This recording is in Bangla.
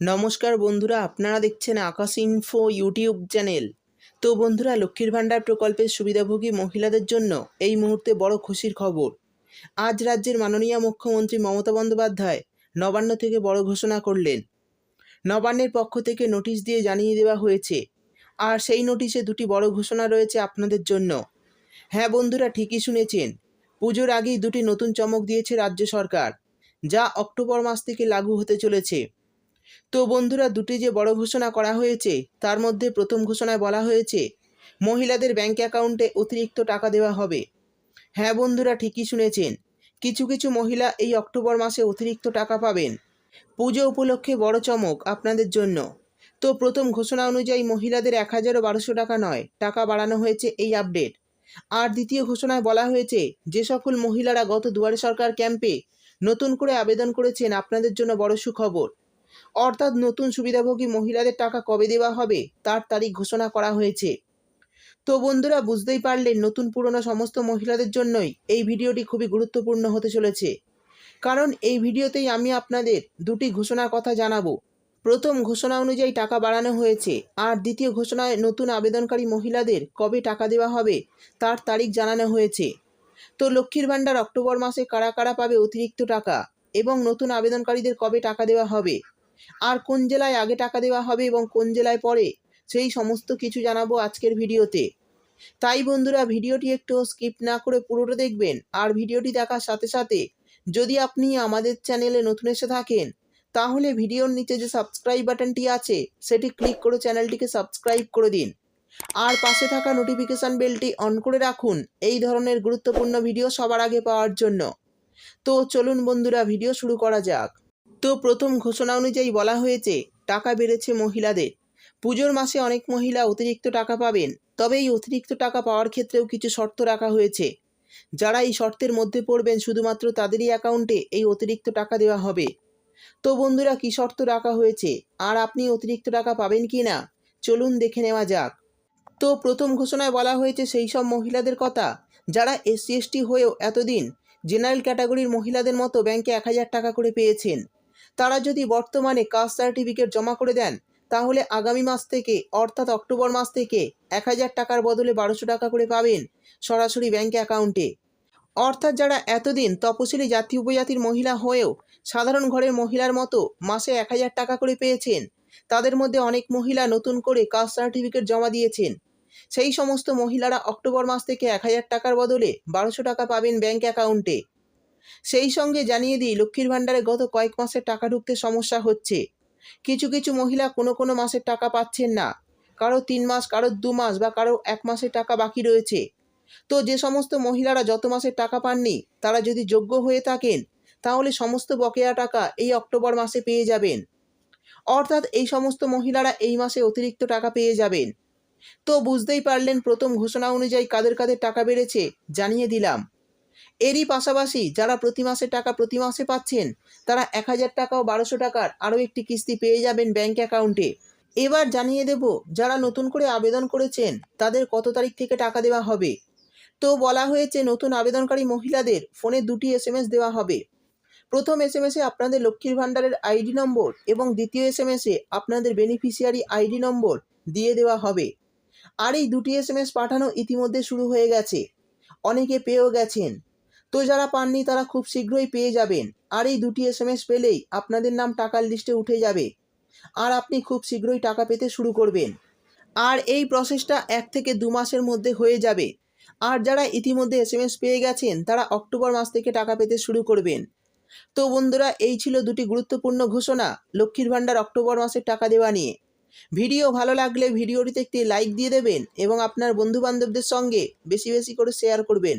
নমস্কার বন্ধুরা, আপনারা দেখছেন আকাশ ইনফো ইউটিউব চ্যানেল তো বন্ধুরা, লক্ষ্মীর ভাণ্ডার প্রকল্পের সুবিধাভোগী মহিলাদের জন্য এই মুহূর্তে বড় খুশির খবর। আজ রাজ্যের মাননীয় মুখ্যমন্ত্রী মমতা বন্দ্যোপাধ্যায় নবান্ন থেকে বড় ঘোষণা করলেন। নবান্নের পক্ষ থেকে নোটিশ দিয়ে জানিয়ে দেওয়া হয়েছে। আর সেই নোটিশে দুটি বড় ঘোষণা রয়েছে আপনাদের জন্য। হ্যাঁ বন্ধুরা, ঠিকই শুনেছেন। পুজোর আগেই দুটি নতুন চমক দিয়েছে রাজ্য সরকার, যা অক্টোবর মাস থেকে লাগু হতে চলেছে। তো বন্ধুরা দুটি যে বড় ঘোষণা করা হয়েছে, তার মধ্যে প্রথম ঘোষণায় বলা হয়েছে, মহিলাদের ব্যাংক অ্যাকাউন্টে অতিরিক্ত টাকা দেওয়া হবে। হ্যাঁ বন্ধুরা ঠিকই শুনেছেন, কিছু কিছু মহিলা এই অক্টোবর মাসে অতিরিক্ত টাকা পাবেন। পুজো উপলক্ষে বড় চমক আপনাদের জন্য। তো প্রথম ঘোষণা অনুযায়ী মহিলাদের এক হাজারও বারোশো টাকা নয়, টাকা বাড়ানো হয়েছে এই আপডেট আর দ্বিতীয় ঘোষণায় বলা হয়েছে, যে সকল মহিলারা গত দুয়ারে সরকার ক্যাম্পে নতুন করে আবেদন করেছেন, আপনাদের জন্য বড় সুখবর। অর্থাৎ নতুন সুবিধাভোগী মহিলাদের টাকা কবে দেওয়া হবে, তার তারিখ ঘোষণা করা হয়েছে। তো বন্ধুরা, বুঝতেই পারলেন নতুন পুরনো সমস্ত মহিলাদের জন্যই এই ভিডিওটি খুবই গুরুত্বপূর্ণ হতে চলেছে। কারণ এই ভিডিওতেই আমি আপনাদের দুটি ঘোষণার কথা জানাব। প্রথম ঘোষণা অনুযায়ী টাকা বাড়ানো হয়েছে, আর দ্বিতীয় ঘোষণায় নতুন আবেদনকারী মহিলাদের কবে টাকা দেওয়া হবে, তার তারিখ জানানো হয়েছে। তো লক্ষ্মীর ভাণ্ডার অক্টোবর মাসে কারা কারা পাবে অতিরিক্ত টাকা, এবং নতুন আবেদনকারীদের কবে টাকা দেওয়া হবে আর কোন জেলায় আগে টাকা দেওয়া হবে এবং কোন জেলায় পরে, সেই সমস্ত কিছু জানাব আজকের ভিডিওতে। তাই বন্ধুরা, ভিডিওটি একটু স্কিপ না করে পুরোটা দেখবেন আর ভিডিওটি দেখার সাথে সাথে যদি আপনি আমাদের চ্যানেলে নতুন এসে থাকেন, তাহলে ভিডিওর নিচে যে সাবস্ক্রাইব বাটনটি আছে, সেটি ক্লিক করে চ্যানেলটিকে সাবস্ক্রাইব করে দিন। আর পাশে থাকা নোটিফিকেশান বেলটি অন করে রাখুন, এই ধরনের গুরুত্বপূর্ণ ভিডিও সবার আগে পাওয়ার জন্য। তো চলুন বন্ধুরা, ভিডিও শুরু করা যাক। তো প্রথম ঘোষণা অনুযায়ী বলা হয়েছে, টাকা বেড়েছে মহিলাদের। পুজোর মাসে অনেক মহিলা অতিরিক্ত টাকা পাবেন, তবে এই অতিরিক্ত টাকা পাওয়ার ক্ষেত্রেও কিছু শর্ত রাখা হয়েছে। যারা এই শর্তের মধ্যে পড়বেন, শুধুমাত্র তাদেরই অ্যাকাউন্টে এই অতিরিক্ত টাকা দেওয়া হবে। তো বন্ধুরা, কী শর্ত রাখা হয়েছে? আর আপনি অতিরিক্ত টাকা পাবেন কি না? চলুন দেখে নেওয়া যাক। তো প্রথম ঘোষণায় বলা হয়েছে, সেই সব মহিলাদের কথা। যারা এসসি এসটি হয়েও এতদিন জেনারেল ক্যাটাগরির মহিলাদের মতো ব্যাংকে এক হাজার টাকা করে পেয়েছেন। তারা যদি বর্তমানে কাস্ট সার্টিফিকেট জমা করে দেন, তাহলে আগামী মাস থেকে, অর্থাৎ অক্টোবর মাস থেকে এক হাজার টাকার বদলে বারোশো টাকা করে পাবেন সরাসরি ব্যাংক অ্যাকাউন্টে। অর্থাৎ যারা এতদিন তপশিলি জাতি উপজাতির মহিলা হয়েও সাধারণ ঘরের মহিলার মতো মাসে এক হাজার টাকা করে পেয়েছেন, তাদের মধ্যে অনেক মহিলা নতুন করে কাস্ট সার্টিফিকেট জমা দিয়েছেন। সেই সমস্ত মহিলারা অক্টোবর মাস থেকে এক হাজার টাকার বদলে বারোশো টাকা পাবেন ব্যাংক অ্যাকাউন্টে। সেই সঙ্গে জানিয়ে দিই, লক্ষ্মীর ভাণ্ডারে গত কয়েক মাসের টাকা ঢুকতে সমস্যা হচ্ছে। কিছু কিছু মহিলা কোনো কোনো মাসের টাকা পাচ্ছেন না। কারও তিন মাস, কারও দু মাস বা কারও এক মাসের টাকা বাকি রয়েছে। তো যে সমস্ত মহিলারা যত মাসের টাকা পাননি, তারা যদি যোগ্য হয়ে থাকেন, তাহলে সমস্ত বকেয়া টাকা এই অক্টোবর মাসে পেয়ে যাবেন। অর্থাৎ এই সমস্ত মহিলারা এই মাসে অতিরিক্ত টাকা পেয়ে যাবেন। তো বুঝতেই পারলেন প্রথম ঘোষণা অনুযায়ী কাদের কাদের টাকা বেড়েছে, জানিয়ে দিলাম। এরই পাশাপাশি যারা প্রতি মাসে টাকা প্রতি মাসে পাচ্ছেন, তারা এক হাজার টাকা ও বারোশো টাকার আরও একটি কিস্তি পেয়ে যাবেন ব্যাংক অ্যাকাউন্টে। এবার জানিয়ে দেব, যারা নতুন করে আবেদন করেছেন, তাদের কত তারিখ থেকে টাকা দেওয়া হবে? তো বলা হয়েছে, নতুন আবেদনকারী মহিলাদের ফোনে দুটি এস দেওয়া হবে। প্রথম এস এম এসে আপনাদের লক্ষ্মীর ভাণ্ডারের আইডি নম্বর এবং দ্বিতীয় এস এম এসে আপনাদের বেনিফিশিয়ারি আইডি নম্বর দিয়ে দেওয়া হবে। আর এই দুটি এস এম এস পাঠানো ইতিমধ্যে শুরু হয়ে গেছে। অনেকে পেয়েও গেছেন। তো যারা পাননি, তারা খুব শীঘ্রই পেয়ে যাবেন। আর এই দুটি এস এম এস পেলেই আপনাদের নাম টাকার লিস্টে উঠে যাবে। আর আপনি খুব শীঘ্রই টাকা পেতে শুরু করবেন। আর এই প্রসেসটা এক থেকে দু মাসের মধ্যে হয়ে যাবে। আর যারা ইতিমধ্যে এস এম এস পেয়ে গেছেন, তারা অক্টোবর মাস থেকে টাকা পেতে শুরু করবেন। তো বন্ধুরা, এই ছিল দুটি গুরুত্বপূর্ণ ঘোষণা লক্ষ্মীর ভাণ্ডার অক্টোবর মাসের টাকা দেওয়া নিয়ে। ভিডিও ভালো লাগলে ভিডিওটিতে একটি লাইক দিয়ে দেবেন এবং আপনার বন্ধুবান্ধবদের সঙ্গে বেশি বেশি করে শেয়ার করবেন।